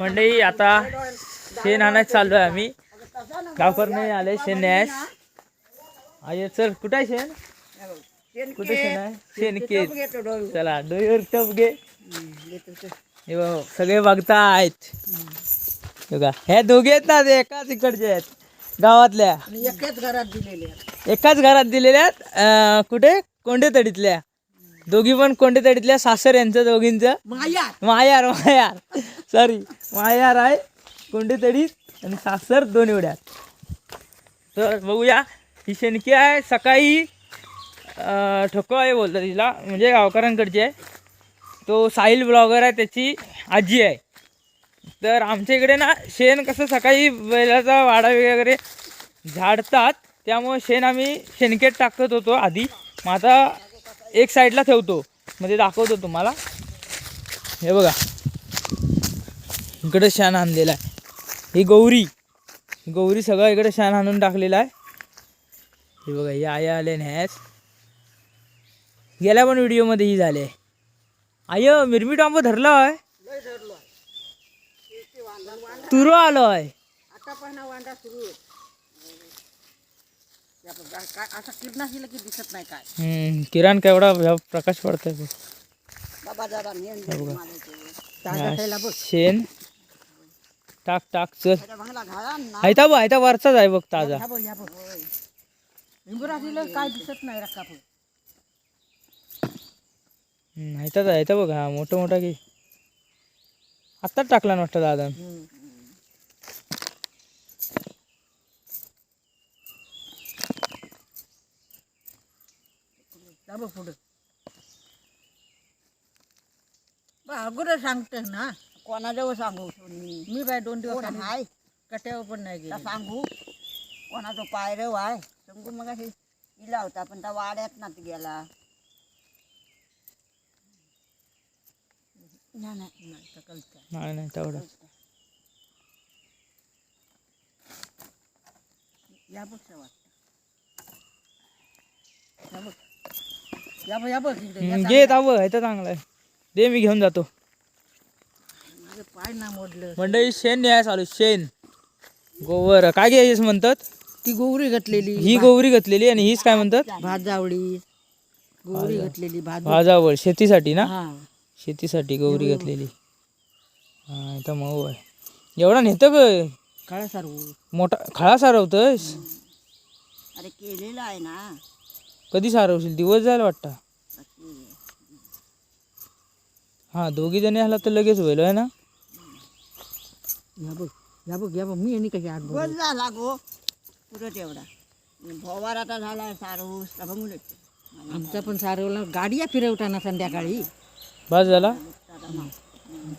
मंडळी आता शेण आणायच चाललोय आम्ही. गावकर नाही आले शेण न्यास अय चल कुठं आहे शेण? कुठे शेण आहे? शेण केत चला डोईवर टप घे. हे बघ, सगळे बघतायत. हे बघा हे दोघे आहेत ना ते एकाच इकडचे आहेत. गावातल्या. एकाच घरात दिलेले आहेत. एकाच घरात दिलेल्या आहेत. कुठे? कोंडेतडीतल्या. दोघी पण कोंडेतडीतल्या सासर यांचं दोघींचं. माया मायार मायार. सॉरी मायार आहे कोंडेतडीत आणि सासर दोन एवढ्यात तर बघूया. ही शेणकी आहे. सकाळी ठोको आहे बोलतात तिला. म्हणजे गावकऱ्यांकडची आहे. तो साहिल ब्लॉगर आहे. त्याची आजी आहे. तर आमच्या इकडे ना शेण कसं सकाळी बैलाचा वाडा वगैरे झाडतात. त्यामुळे शेण आम्ही शेणकेत टाकत होतो आधी. मग आता एक साईडला ठेवतो. म्हणजे दाखवतो तुम्हाला. हे बघा. इकडे शान आणलेला आहे. ही गौरी. गौरी सगळं इकडे शान आणून टाकलेला आहे. हे बघा ही आया आले न्यास गेल्या पण व्हिडिओमध्ये ही झाले आय मिरमी टांबो धरला आहे. तुरो आलो आहे आता पण हा वांडा सुरू आहे या बघ, काय- काय असं कीटनाशीला की दिसत नाही काय. हम्म, किरण केवढा ह्या प्रकाश पडतोय बघ. बाबा जरा. हा, बघ. शेण. टाक टाक चल. त्याच्या भांगला घाला ना. आयता बघ आयता वरचाच आहे बघ ताजा. ह्या बघ ह्या बघ इंबुराजीला काय दिसत नाही रक्का पण आयताच आयता बघ हा मोठा मोठा की. आत्ताच टाकला ना वाटतं दादा जा बघ पुढं. बा अगोदर सांगतेस ना. कोणाजवळ सांगू? मी बाय दोन दिवस हाय? कट्यावर पण नाही गेली. सांगू? कोणाचं पायरव आहे सांगू मग अशी इला होता पण त्या वाड्यात ना गेला. नाही नाही नाही, तर कळतं. नाही नाही तेवढा या बघ त्या वाटतं. या बघ या बघ या बघ इकडे या हम्म, घे ता बघ आयता चांगला आहे. दे मी घेऊन जातो. माझं पाय ना मोडलं. मंडळी शेण न्याय चालू शेण. गोवर काय घ्यायच म्हणतात? ती गोवरी घातलेली ही गोवरी घातलेली आणि हीच काय म्हणतात? भाजावळी. गोवरी घातलेली भात भाजावळ शेतीसाठी ना? हा. शेतीसाठी गौरी घातलेली. हा इथं मऊ आहे. एवढा नेतं ग. काळा सारू मोठा खळा सारवतस अरे केलेला आहे ना. कधी सारवशील दिवस जायला वाटतं. हा दोघी जणी आला तर लगेच होईल आहे ना? या बघ या बघ या बघ मी आणि कशी आठ बघ? झाला गो. पुरत एवढा. भोवार आता झाला सारवूस बघून आमचा पण सारवला गाड्या फिरवताना संध्याकाळी. बस झाला?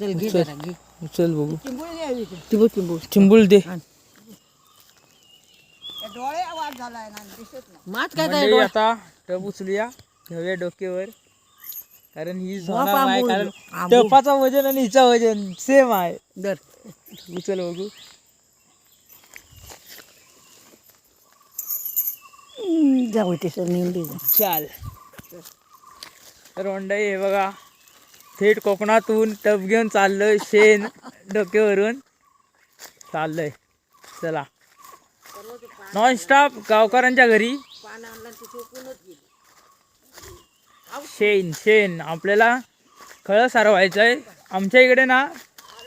चल घे जरा घे. चल बघू. टिंबू टिंबू चिंबूल दे. डोळे आवाज झालाय ना दिसत नाही. मात काय मंडळी आता टप उचलूया घेऊया डोक्यावर. कारण ही होणार नाही आंबूल, कारण आंबूल. टपाचा वजन आणि हिचा वजन सेम आहे. दर. उचल बघू. जाऊ ते सर दे चाल. तर मंडळी हे बघा. थेट कोकणातून टप घेऊन चाललोय शेण डोक्यावरून. चाललोय. चला. नॉनस्टॉप गावकऱ्यांच्या घरी. शेण शेण. आपल्याला खळं सारवायचं आहे आमच्या इकडे ना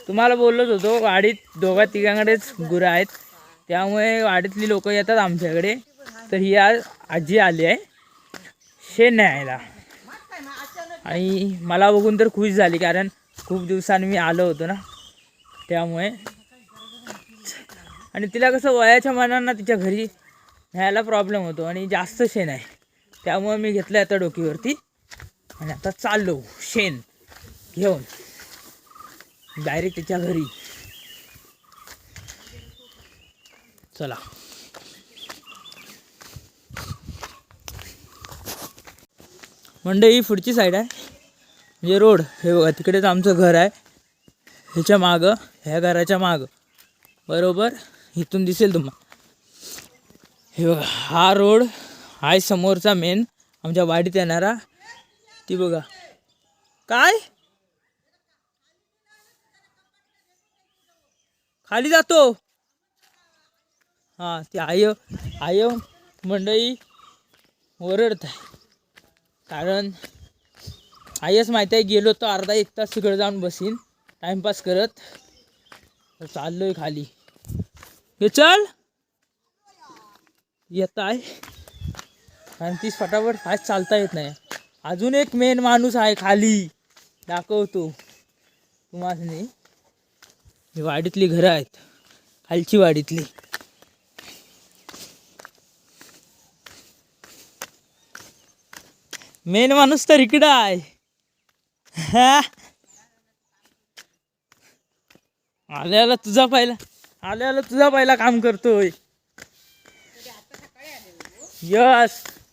तुम्हाला बोललोच होतो वाडीत दोघा तिघांकडेच गुरं आहेत. त्यामुळे वाडीतली लोक येतात आमच्याकडे. तर ही आज आजी आली आहे. शेण न्यायला. आणि मला बघून तर खुश झाली कारण खूप दिवसांनी मी आलो होतो ना. त्यामुळे आणि तिला कसं वयाच्या मनांना तिच्या घरी न्यायला प्रॉब्लेम होतो आणि जास्त शेण आहे. त्यामुळे मी घेतलं आता डोकीवरती. आणि आता चाललो शेण घेऊन. डायरेक्ट तिच्या घरी. चला. मंडई ही पुढची साईड आहे. म्हणजे रोड हे बघा तिकडेच आमचं घर आहे. ह्याच्या मागं ह्या घराच्या मागं. बरोबर? इथून दिसेल तुम्हाला हे बघा हा रोड आहे समोरचा मेन आमच्या वाडीत येणारा. ती बघा. काय? खाली जातो. हा ती आय आय मंडई ओरडत आहे कारण आयच माहिती आहे गेलो तर अर्धा एक तास तिकडे जाऊन बसीन. टाइमपास करत. चाललो चाललोय खाली. हे चल। येत आहे. कारण तीच फटाफट फास्ट चालता येत नाही. अजून एक मेन माणूस आहे खाली. दाखवतो. तुम्हाला ही वाडीतली घरं आहेत. खालची वाडीतली. मेन माणूस तर इकडं आहे. आल्याला तुझा पहिला. आल्याला तुझा पहिला काम करतोय. यस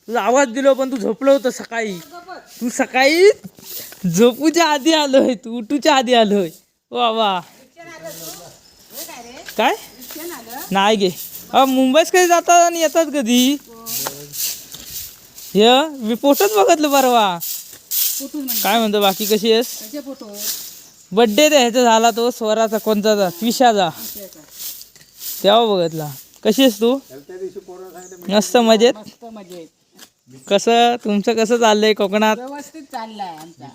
तुझा आवाज दिलो पण तू झोपलो होतं सकाळी. तू सकाळी झोपूच्या आधी आलोय तू उठूच्या आधी आलोय. वा वा. काय? नाही गे. अ मुंबईत कधी जातात आणि येतात कधी? य मी फोटोच बघितलं परवा. काय म्हणतो बाकी कशी आहेस? बड्डे ह्याचा झाला तो स्वराचा कोणताचा त्विशाचा तेव्हा बघितला. कशी आहेस तू? मस्त मजेत? मस्त मजेत. कसं तुमचं कसं चाललंय कोकणात? व्यवस्थित चाललाय आमचा.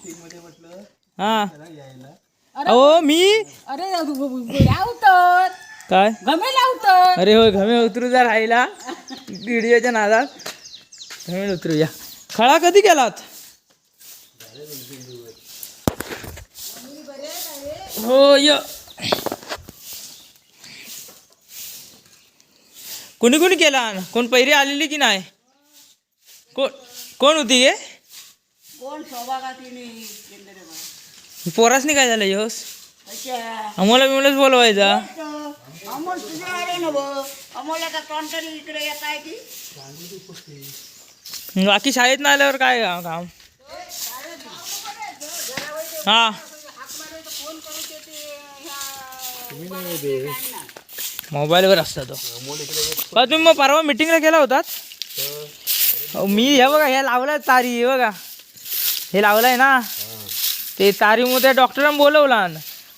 हा. अहो मी? अरे लावतात काय? लावतात अरे होय घमे उतरू जा राहिला. व्हिडिओच्या नादात. घमे उतरू या खळा कधी केलात? हो य. कोणी कोणी केला? कोण पैरी आलेली की नाही? कोण कोण? होती गे पोरासनी काय झालं यस आम्हाला बिमलाच बोलवायचा. बाकी शाळेत नाही आल्यावर काय काम काम? हा. मोबाईलवर असता तो. तुम्ही मग परवा मिटिंगला गेला होतात? मी हे बघा हे लावलाय तारी हे बघा. हे लावलाय ना. ते तारीमध्ये डॉक्टरांनी बोलवला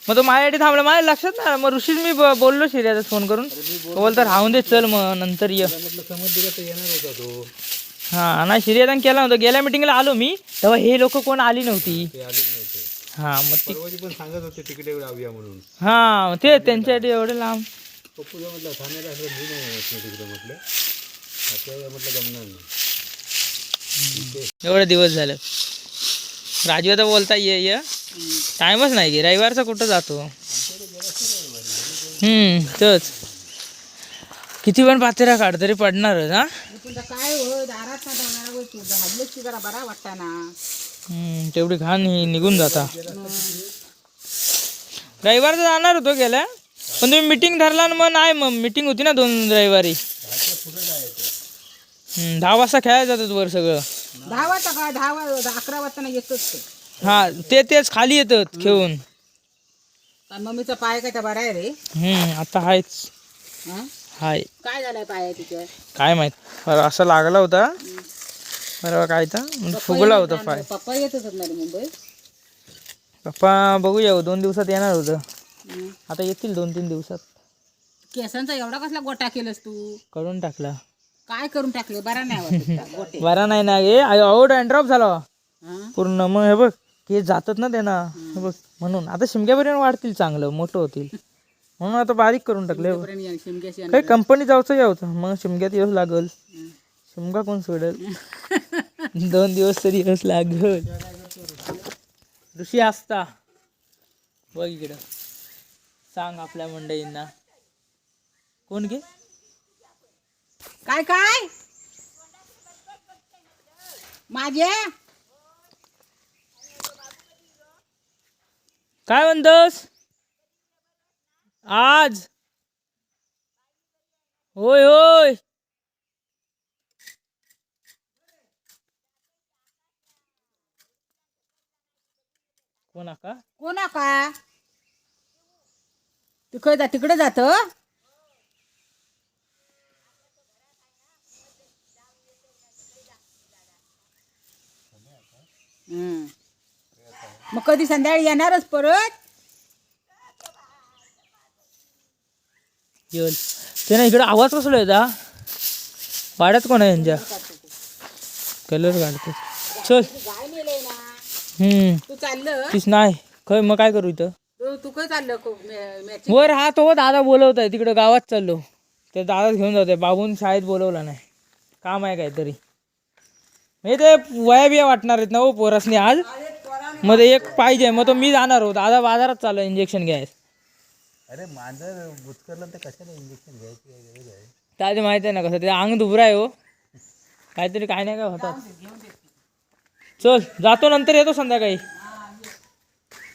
मग तो माझ्यासाठी थांबला. माझ्या लक्षात आलं. मग ऋषीच मी बोललो शिर्याचा फोन करून. बोलतो राहून दे चल मग नंतर ये. हा नाही शिर्यादान केला नव्हता. गेल्या मिटिंगला आलो मी. तेव्हा हे लोक कोण आली नव्हती? हा मग ती परवाची पण सांगत होते तिकडे म्हणून. हा ते त्यांच्यासाठी एवढे लांब पप्पूला म्हटलं ठाण्यात असं घेऊन नाही तिकडे म्हटलं. आता म्हटलं जमणार नाही. एवढे दिवस झाले. राजू आता बोलता ये ये. टाइमच नाही गे. रविवारचा कुठं जातो? हम्म तोच. किती पण पातेरा काढ तरी पडणारच हा? काय हो? दारात ना जाणार तू. हल्लेच की जरा बरा वाटता ना. हम्म, तेवढी घाण ही निघून जाता. रविवारचा जाणार होतो गेल्या? पण तुम्ही मिटिंग धरला ना मग नाही मग. मिटिंग होती ना दोन रविवारी. हम्म, दहा वाजता खेळायला जातात वर सगळं. दहा वाजता काय दहा वाजता अकरा वाजता येतोच ते. हा ते तेच खाली येतात खेळून. मम्मीचा पाय काय तर बरा आहे रे? हम्म, आता हं? हाय. काय झालंय पाय काय माहीत. बरं असं लागला होता. बरं काय तर. म्हणजे फुगला होता पाय. पप्पा येतच ना रे मुंबई पप्पा बघूया. हो, दोन दिवसात येणार होतं. आता येतील दोन तीन दिवसात. केसांचा एवढा कसला गोटा केलंस तू? करून टाकला. काय करून टाकले? बरा नाही वाटत त्या गोटे? बरा नाही ना गे आऊट ड्रॉप झाला. हं? पूर्ण मग हे बघ केस जातात ना त्यांना हे बघ म्हणून. आता शिमग्यापर्यंत वाढतील चांगलं मोठं होतील. म्हणून आता बारीक करून टाकले या- शिमग्याशी काय कंपनी जाऊचं यावचं मग शिमग्यात येऊच लागल. शिमगा कोण सोडल? दोन दिवस तरी येऊच लागल. ऋषी असता बघ इकडं. सांग आपल्या मंडळींना कोण घे काय काय? माझ्या काय म्हणतोस? आज? होय होय. कोणा का कोणा का तिकडे जा तिकडे जात मग कधी संध्याकाळी येणारच परत? येल ते ना इकडे आवाज कसला येता वाड्यात कोण आहे यांच्या? कलर काढते. चल. हम्म. तू चाललं तीच नाही. खय मग काय करू इथं? तू- तू काय चाललं को- मॅ- मॅचिंग वर हा तो दादा बोलवत आहे तिकडे गावात चाललो. ते दादा घेऊन जाते बाबून शाळेत बोलवला नाही. काम आहे काहीतरी. म्हणजे ते वया बिया वाटणार आहेत ना हो पोरसनी आज? मग ते एक पाहिजे मग तो मी जाणार होतो दादा बाजारात चालू इंजेक्शन घ्यायचं अरे मांजर तर कशाला इंजेक्शन घ्यायची माहिती आहे ना कसं ते अंग दुबरा आहे हो. काहीतरी काय नाही काय होतात चल जातो नंतर येतो संध्याकाळी.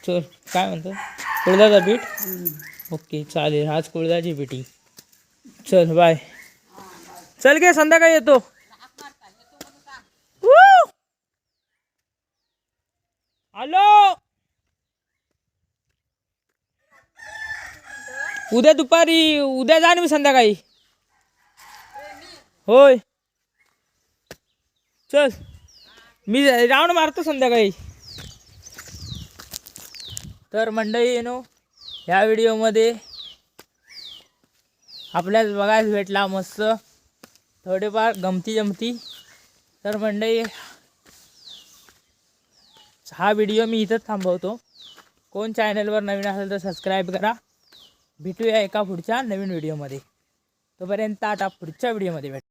चल काय म्हणतो? कुळदाचा पीठ ओके चालेल. आज कुळदाची पिठी चल बाय चल घे संध्याकाळी येतो. हॅलो उद्या दुपारी उद्या जा मी संध्याकाळी. होय. चल. मी राऊंड मारतो संध्याकाळी. तर मंडळी येनो ह्या व्हिडिओमध्ये आपल्याच बघायला भेटला मस्त थोडेफार गमती जमती. तर मंडळी हा व्हिडिओ मी इथंच थांबवतो. कोण चॅनलवर नवीन असेल तर सबस्क्राईब करा. भेटूया एका पुढच्या नवीन व्हिडिओमध्ये. तोपर्यंत आता पुढच्या व्हिडिओमध्ये भेट